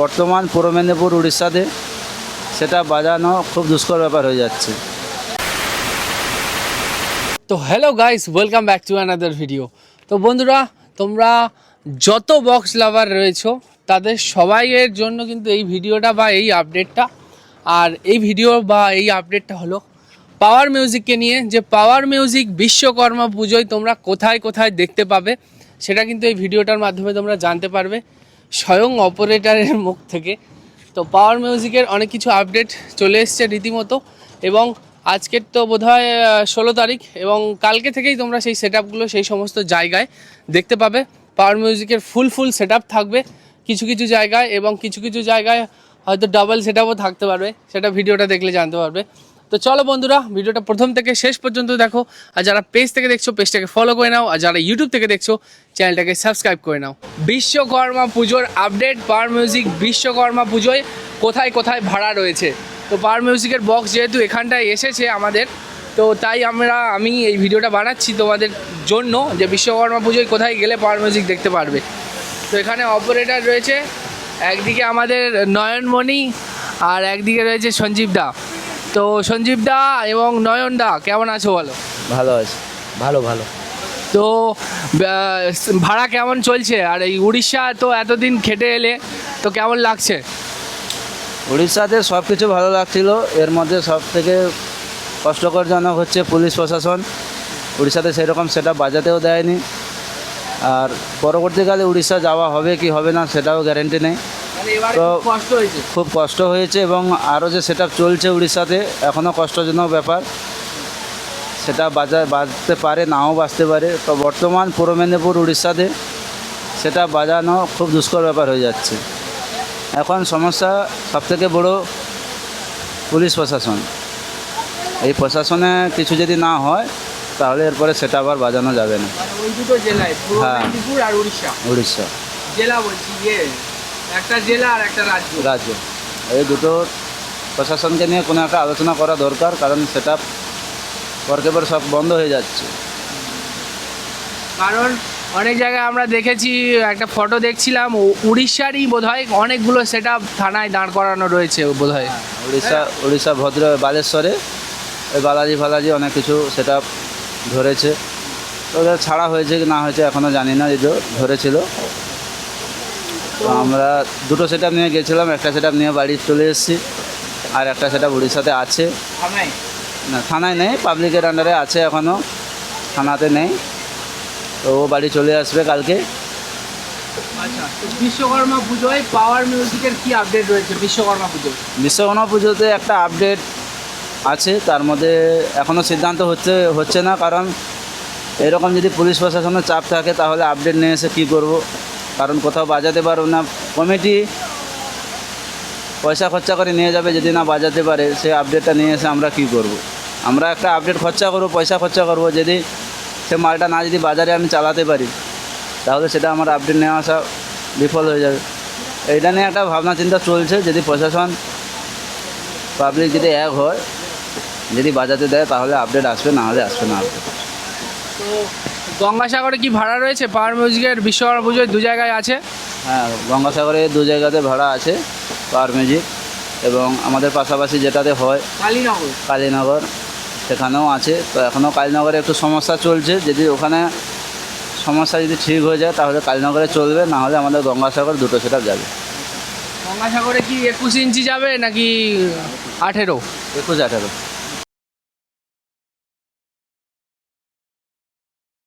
বর্তমান পূর্ব মেদিনীপুর, উড়িষ্যাতে সেটা বাজানো খুব দুষ্কর ব্যাপার হয়ে যাচ্ছে। তো hello guys welcome back to another video তো বন্ধুরা, তোমরা যত বক্স লাভার রয়েছো, তাদের সবাইয়ের জন্য কিন্তু এই ভিডিওটা বা এই আপডেটটা আর এই ভিডিও বা এই আপডেটটা হলো পাওয়ার মিউজিককে নিয়ে। যে পাওয়ার মিউজিক বিশ্বকর্মা পুজোয় তোমরা কোথায় কোথায় দেখতে পাবে, সেটা কিন্তু এই ভিডিওটার মাধ্যমে তোমরা জানতে পারবে। স্বয়ং অপারেটরের মুখ থেকে। তো পাওয়ার মিউজিকের অনেক কিছু আপডেট চলে এসছে রীতিমতো এবং আজকের তো বোধ হয় ষোলো তারিখ এবং কালকে থেকেই তোমরা সেই সেট সেই সমস্ত জায়গায় দেখতে পাবে। পাওয়ার মিউজিকের ফুল ফুল সেট থাকবে কিছু কিছু জায়গায় এবং কিছু কিছু জায়গায় হয়তো ডাবল সেট থাকতে পারবে। সেটা ভিডিওটা দেখলে জানতে পারবে। তো চলো বন্ধুরা, ভিডিওটা প্রথম থেকে শেষ পর্যন্ত দেখো। আর যারা পেজ থেকে দেখছ পেজটাকে ফলো করে নাও। আর যারা ইউটিউব থেকে দেখছ চ্যানেলটাকে সাবস্ক্রাইব করে নাও। বিশ্বকর্মা পুজোর আপডেট পার মিউজিক বিশ্বকর্মা পুজোয় কোথায় কোথায় ভাড়া রয়েছে? তো পার মিউজিকের বক্স যেহেতু এখানটায় এসেছে আমাদের, তো তাই আমরা, আমি এই ভিডিওটা বানাচ্ছি তোমাদের জন্য যে বিশ্বকর্মা পুজোয় কোথায় গেলে পার মিউজিক দেখতে পারবে। তো এখানে অপারেটর রয়েছে, একদিকে আমাদের নয়নমণি, আর একদিকে রয়েছে সঞ্জীব দা। তো সঞ্জীব দা এবং নয়ন দা কেমন আছো বলো? ভালো আছে ভালো ভালো। তো ভাড়া কেমন চলছে? আর এই উড়িষ্যা তো এতদিন খেটে এলে তো কেমন লাগছে? উড়িষ্যাতে সব কিছু ভালো লাগছিল। এর মধ্যে সব থেকে কষ্টকরজনক হচ্ছে পুলিশ প্রশাসন। উড়িষ্যাতে সেরকম সেটা বাজাতেও দেয়নি। আর পরবর্তীকালে উড়িষ্যা যাওয়া হবে কি হবে না সেটাও গ্যারেন্টি নেই। তো- খুব কষ্ট হয়েছে। খুব কষ্ট হয়েছে এবং আরও যে সেটা চলছে উড়িষ্যাতে এখনও কষ্টজনক ব্যাপার। সেটা বাজা বাজতে পারে নাও বাজতে পারে। তো বর্তমান পূর্ব মেদিনীপুর উড়িষ্যাতে সেটা বাজানো খুব দুষ্কর ব্যাপার হয়ে যাচ্ছে। এখন সমস্যা সবথেকে বড় পুলিশ প্রশাসন। এই প্রশাসনে কিছু যদি না হয় তাহলে এরপরে সেটা আবার বাজানো যাবে না। মানে ওই দুটো জেলায় হ্যাঁ। উড়িষ্যা। উড়িষ্যা। জেলা বলছি ইয়ে। একটা জেলা আর একটা রাজ্য। রাজ্য। এই দুটো প্রশাসনকে নিয়ে কোনো একটা আলোচনা করা দরকার কারণ সেটা পরকে পর সব বন্ধ হয়ে যাচ্ছে। কারণ অনেক জায়গায় আমরা দেখেছি একটা ফটো দেখছিলাম উড়িষ্যারই বোধহয় অনেকগুলো সেট থানায় দাঁড় করানো রয়েছে বোধহয়। উড়িষ্যা উড়িষ্যা ভদ্র বালেশ্বরে ওই বালাজি ফালাজি অনেক কিছু সেটা ধরেছে। তো ছাড়া হয়েছে কি না হয়েছে এখনও জানি না যদিও ধরেছিল। তো আমরা দুটো সেট নিয়ে গেছিলাম একটা সেট নিয়ে বাড়ি চলে এসেছি আর একটা সেট উড়িষ্যাতে আছে। না থানায় নেই পাবলিকের আন্ডারে আছে এখনও থানাতে নেই। তো ও বাড়ি চলে আসবে কালকে। আচ্ছা বিশ্বকর্মা পুজোয় পাওয়ার মিউজিকের কি আপডেট রয়েছে বিশ্বকর্মা পুজোয়? বিশ্বকর্মা পুজোতে একটা আপডেট আছে তার মধ্যে এখনও সিদ্ধান্ত হচ্ছে হচ্ছে না কারণ এরকম যদি পুলিশ প্রশাসনের চাপ থাকে তাহলে আপডেট নিয়ে এসে কী করব? কারণ কোথাও বাজাতে পারব না কমিটি পয়সা খরচা করে নিয়ে যাবে, যদি না বাজাতে পারে, সে আপডেটটা নিয়ে এসে আমরা কী করব। আমরা একটা আপডেট খরচা করব, পয়সা খরচা করব, যদি সে মালটা না যদি বাজারে আমি চালাতে পারি, তাহলে সেটা আমার আপডেট নেওয়া আসা বিফল হয়ে যাবে এইটা নিয়ে একটা ভাবনা চিন্তা চলছে, যদি প্রশাসন পাবলিক যদি এক হয়, যদি বাজাতে দেয়, তাহলে আপডেট আসবে, না হলে আসবে না update। গঙ্গাসাগরে কি ভাড়া রয়েছে? পাওয়ার মিউজিকের বিশ্বকর্মা পুজোয় দু জায়গায় আছে। হ্যাঁ গঙ্গাসাগরে দু জায়গাতে ভাড়া আছে পাওয়ার মিউজিক এবং আমাদের পাশাপাশি যেটাতে হয় কালীনগর। কালীনগর সেখানেও আছে। তো এখনও কালীনগরে একটু সমস্যা চলছে। যদি ওখানে সমস্যা যদি ঠিক হয়ে যায় তাহলে কালীনগরে চলবে না হলে আমাদের গঙ্গাসাগর দুটো সেটা যাবে। গঙ্গাসাগরে কি একুশ ইঞ্চি যাবে নাকি আঠেরো? একুশ আঠেরো।